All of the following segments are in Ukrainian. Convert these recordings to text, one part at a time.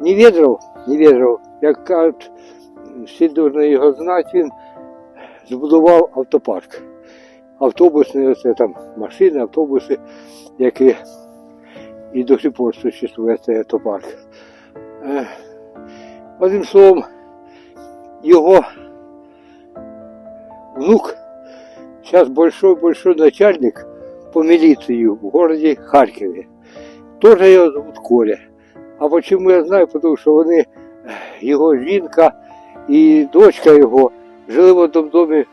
Неведров, Неведров, як кажуть, всі повинні його знати, він збудував автопарк. Автобусні, оце там машини, автобуси, які і до сих пор существує цей автопарк. Е, Одним словом, його внук сейчас большой-большой начальник по милиции в городе Харькове. Тоже його зовут Коля. А почему я знаю? Потому що вони, його жінка і дочка його жили в одному домі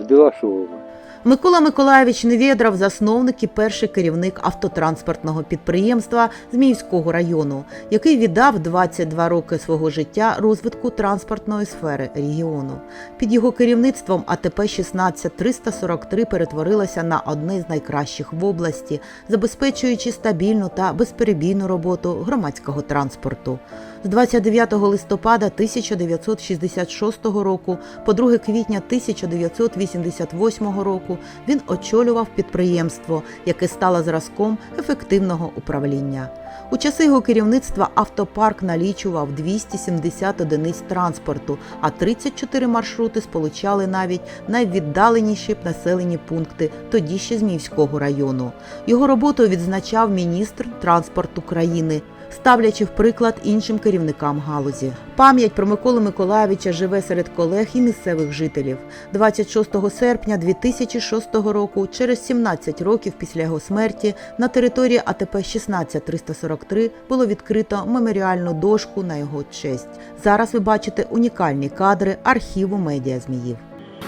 з Білашовими. Микола Миколаєвич Невєдров – засновник і перший керівник автотранспортного підприємства Зміївського району, який віддав 22 роки свого життя розвитку транспортної сфери регіону. Під його керівництвом АТП 16343 перетворилося на одне з найкращих в області, забезпечуючи стабільну та безперебійну роботу громадського транспорту. З 29 листопада 1966 року по 2 квітня 1988 року він очолював підприємство, яке стало зразком ефективного управління. У часи його керівництва автопарк налічував 270 одиниць транспорту, а 34 маршрути сполучали навіть найвіддаленіші населені пункти тоді ще Зміївського району. Його роботу відзначав міністр транспорту країни ставлячи в приклад іншим керівникам галузі. Пам'ять про Миколу Миколаєвича живе серед колег і місцевих жителів. 26 серпня 2006 року, через 17 років після його смерті, на території АТП 16343 було відкрито меморіальну дошку на його честь. Зараз ви бачите унікальні кадри архіву медіа Зміїв.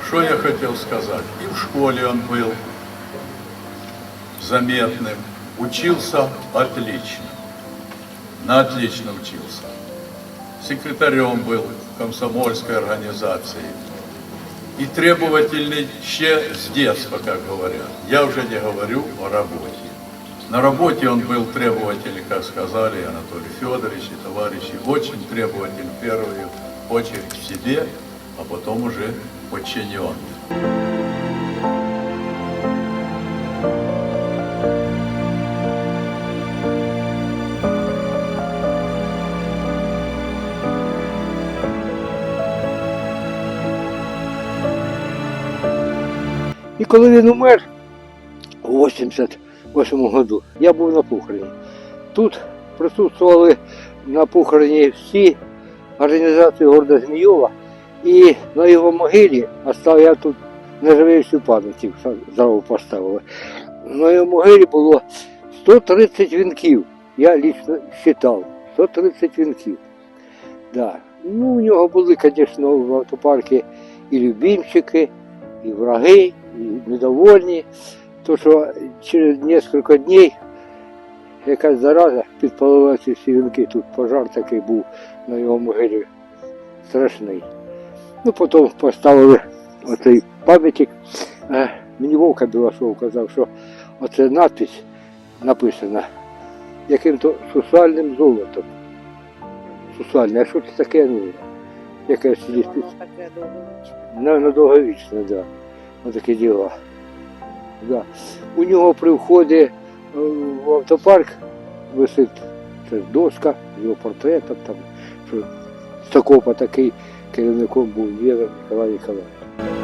Что я хотел сказать? И в школе он был заметным, учился отлично, на отлично учился. Секретарем был комсомольской организации. И требовательный еще с детства, как говорят. Я уже не говорю о работе. На работе он был требовательный, как сказали Анатолий Федорович и товарищи, очень требовательный в первую очередь к себе, а потом уже подчиненным. Коли він умер у 88 году, я був на похороні. Тут присутствували на похороні всі організації города Змійова, і на його могилі остав я тут нежививши пам'яті знову поставили. На його могилі було 130 вінків. Я лично вважав. 130 вінків. Да. Ну, у нього були, звісно, в автопарку і любимчики, і враги, недовольні. То, що через кілька днів якась зараза підпалила ці всі вінки. Тут пожар такий був на його могилі страшний. Ну, потім поставили оцей пам'ятник. Мені Вовка Білашов казав, що оце надпись написана яким-то сусальним золотом. Сусальне, а що це таке? Ну, якесь. Таке довговічне. На, на довговічне, да. Ось такі діла. Да. У нього при вході е, в автопарк висить це доска його портретом, там, що Стокопа такий керівником був Євген Ніколай Ніколаєвич.